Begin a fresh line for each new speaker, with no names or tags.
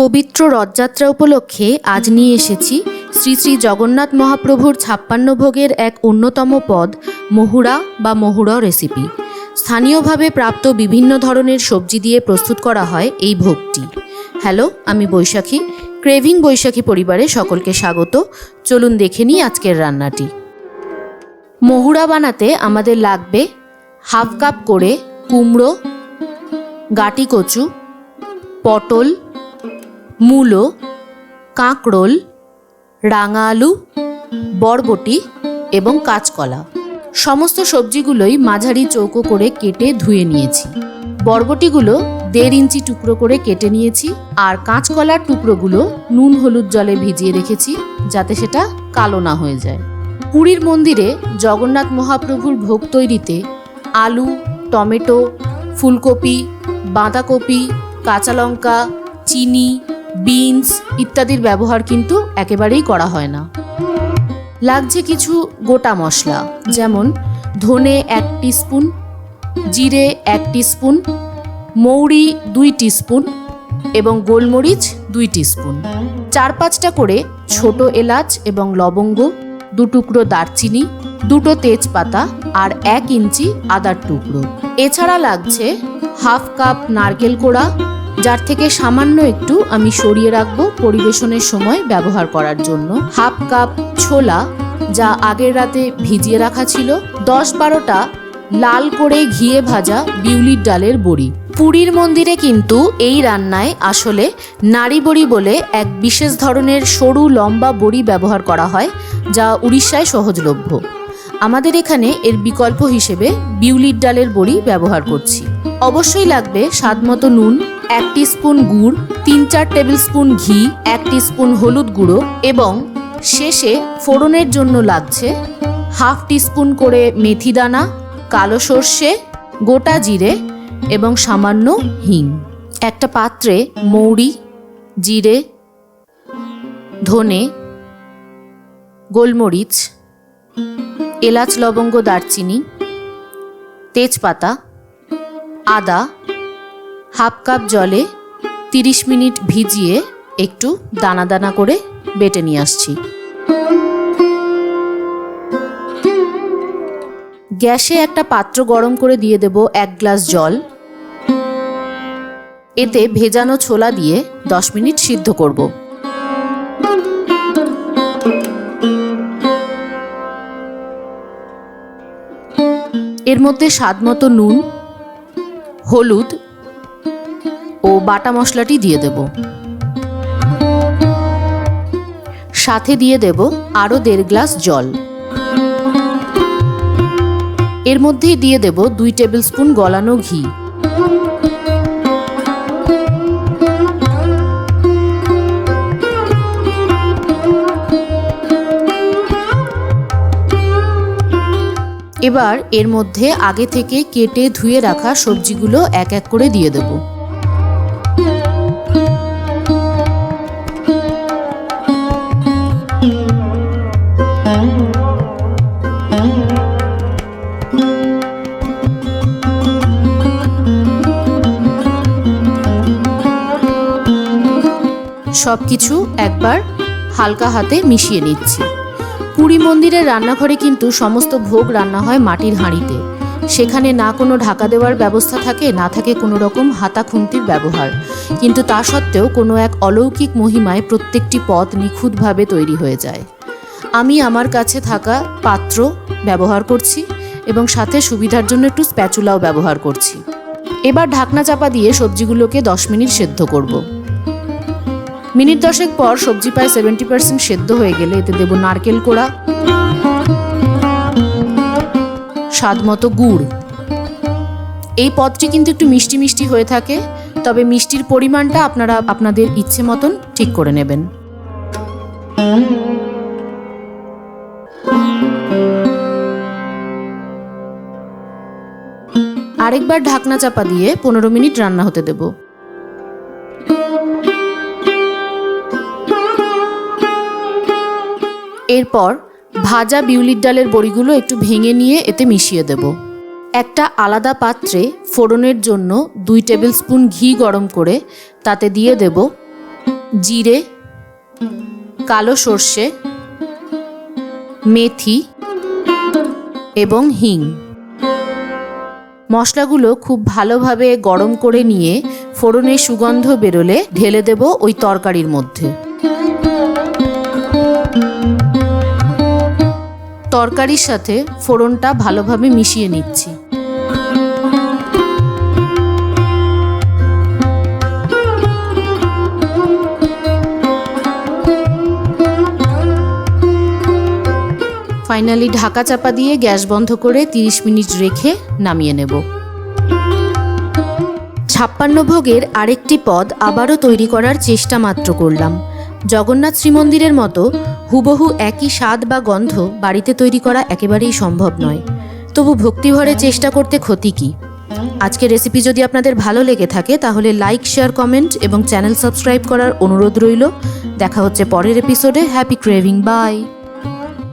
পবিত্র রথযাত্রা উপলক্ষে আজ নিয়ে এসেছি শ্রী শ্রী জগন্নাথ মহাপ্রভুর ছাপ্পান্ন ভোগের এক অন্যতম পদ, মহুরা বা মহুরা রেসিপি স্থানীয়ভাবে প্রাপ্ত বিভিন্ন ধরনের সবজি দিয়ে প্রস্তুত করা হয় এই ভোগটি। হ্যালো আমি বৈশাখী ক্রেভিং বৈশাখী পরিবারে সকলকে স্বাগত। চলুন দেখে নিই আজকের রান্নাটি। মহুরা বানাতে আমাদের লাগবে হাফ কাপ করে কুমড়ো, গাটি কচু, পটল মূলো, কাঁকরোল রাঙা আলু বরবটি এবং কাঁচকলা। সমস্ত সবজিগুলোই মাঝারি চৌকো করে কেটে ধুয়ে নিয়েছি। বরবটিগুলো দেড় ইঞ্চি টুকরো করে কেটে নিয়েছি আর কাঁচকলার টুকরোগুলো নুন হলুদ জলে ভিজিয়ে রেখেছি যাতে সেটা কালো না হয়ে যায়। পুরীর মন্দিরে জগন্নাথ মহাপ্রভুর ভোগ তৈরিতে আলু, টমেটো, ফুলকপি, বাঁধাকপি, কাঁচা লঙ্কা, চিনি বিনস ইত্যাদির ব্যবহার কিন্তু একেবারেই করা হয় না। লাগছে কিছু গোটা মশলা, যেমন ধনে এক টিস্পুন, জিরে এক টিস্পুন, মৌরি দুই টিস্পুন এবং গোলমরিচ দুই টিস্পুন। চার পাঁচটা করে ছোট এলাচ এবং লবঙ্গ, দু টুকরো দারচিনি, দুটো তেজপাতা আর এক ইঞ্চি আদার টুকরো। এছাড়া লাগছে হাফ কাপ নারকেল কোড়া যার থেকে সামান্য একটু আমি সরিয়ে রাখব পরিবেশনের সময় ব্যবহার করার জন্য। হাফ কাপ ছোলা, যা আগের রাতে ভিজিয়ে রাখা ছিল, দশ বারোটা লাল করে ঘিয়ে ভাজা বিউলির ডালের বড়ি। পুরীর মন্দিরে কিন্তু এই রান্নায় আসলে নাড়ি বড়ি বলে এক বিশেষ ধরনের সরু লম্বা বড়ি ব্যবহার করা হয়, যা উড়িষ্যায় সহজলভ্য। আমাদের এখানে এর বিকল্প হিসেবে বিউলির ডালের বড়ি ব্যবহার করছি। অবশ্যই লাগবে স্বাদমতো নুন এক স্পুন গুড়, তিন চার টেবিল স্পুন ঘি, এক স্পুন হলুদ গুঁড়ো এবং শেষে ফোড়নের জন্য লাগছে হাফ টিস্পুন করে মেথি দানা, কালো সর্ষে, গোটা জিরে এবং সামান্য হিং। একটা পাত্রে মৌরি, জিরে, ধনে, গোলমরিচ, এলাচ, লবঙ্গ, দারচিনি, তেজপাতা, আদা হাফ কাপ জলে তিরিশ মিনিট ভিজিয়ে একটু দানা দানা করে বেটে নিয়ে আসছি। গ্যাসে একটা পাত্র গরম করে দিয়ে দেব এক গ্লাস জল। এতে ভেজানো ছোলা দিয়ে দশ মিনিট সিদ্ধ করব। এর মধ্যে স্বাদমতো নুন, হলুদ ও বাটা মশলাটি দিয়ে দেব। সাথে দিয়ে দেব আরও দেড় গ্লাস জল। এর মধ্যেই দিয়ে দেব দুই টেবিল স্পুন গলানো ঘি। এবার এর মধ্যে আগে থেকে কেটে ধুয়ে রাখা সবজিগুলো এক এক করে দিয়ে দেব। সব কিছু একবার হালকা হাতে মিশিয়ে নিচ্ছি। পুরী মন্দিরের রান্নাঘরে কিন্তু সমস্ত ভোগ রান্না হয় মাটির হাঁড়িতে। সেখানে না কোনো ঢাকা দেওয়ার ব্যবস্থা থাকে, না থাকে কোনো রকম হাতা খুন্তির ব্যবহার। কিন্তু তা সত্ত্বেও কোনো এক অলৌকিক মহিমায় প্রত্যেকটি পদ নিখুঁতভাবে তৈরি হয়ে যায়। আমি আমার কাছে থাকা পাত্র ব্যবহার করছি এবং সাথে সুবিধার জন্য একটু স্প্যাচুলাও ব্যবহার করছি। এবার ঢাকনা চাপা দিয়ে সবজিগুলোকে দশ মিনিট সেদ্ধ করব। মিনিট দশেক পর সবজি প্রায় সেভেন্টি পার্সেন্ট সেদ্ধ হয়ে গেলে এতে দেব নারকেল কোড়া স্বাদ মতো গুড়। এই পদটি কিন্তু একটু মিষ্টি মিষ্টি হয়ে থাকে, তবে মিষ্টির পরিমাণটা আপনারা আপনাদের ইচ্ছে মতন ঠিক করে নেবেন। আরেকবার ঢাকনা চাপা দিয়ে পনেরো মিনিট রান্না হতে দেবো। এরপর ভাজা বিউলির ডালের বড়িগুলো একটু ভেঙে নিয়ে এতে মিশিয়ে দেব। একটা আলাদা পাত্রে ফোড়নের জন্য দুই টেবিল স্পুন ঘি গরম করে তাতে দিয়ে দেব জিরে, কালো সর্ষে, মেথি এবং হিং। মশলাগুলো খুব ভালোভাবে গরম করে নিয়ে ফোড়নের সুগন্ধ বেরোলে ঢেলে দেব ওই তরকারির মধ্যে। তরকারির সাথে ফোড়নটা ভালোভাবে মিশিয়ে নিচ্ছি। ফাইনালি ঢাকা চাপা দিয়ে গ্যাস বন্ধ করে 30 মিনিট রেখে নামিয়ে নেব। ছাপ্পান্ন ভোগের আরেকটি পদ আবারও তৈরি করার চেষ্টা মাত্র করলাম। জগন্নাথ শ্রীমন্দিরের মতো হুবহু একই স্বাদ বা গন্ধ বাড়িতে তৈরি করা একেবারেই সম্ভব নয়। তবু ভক্তিভরে চেষ্টা করতে ক্ষতি কী? আজকের রেসিপি যদি আপনাদের ভালো লেগে থাকে, তাহলে লাইক শেয়ার কমেন্ট এবং চ্যানেল সাবস্ক্রাইব করার অনুরোধ রইল। দেখা হচ্ছে পরের এপিসোডে হ্যাপি ক্রেভিং বাই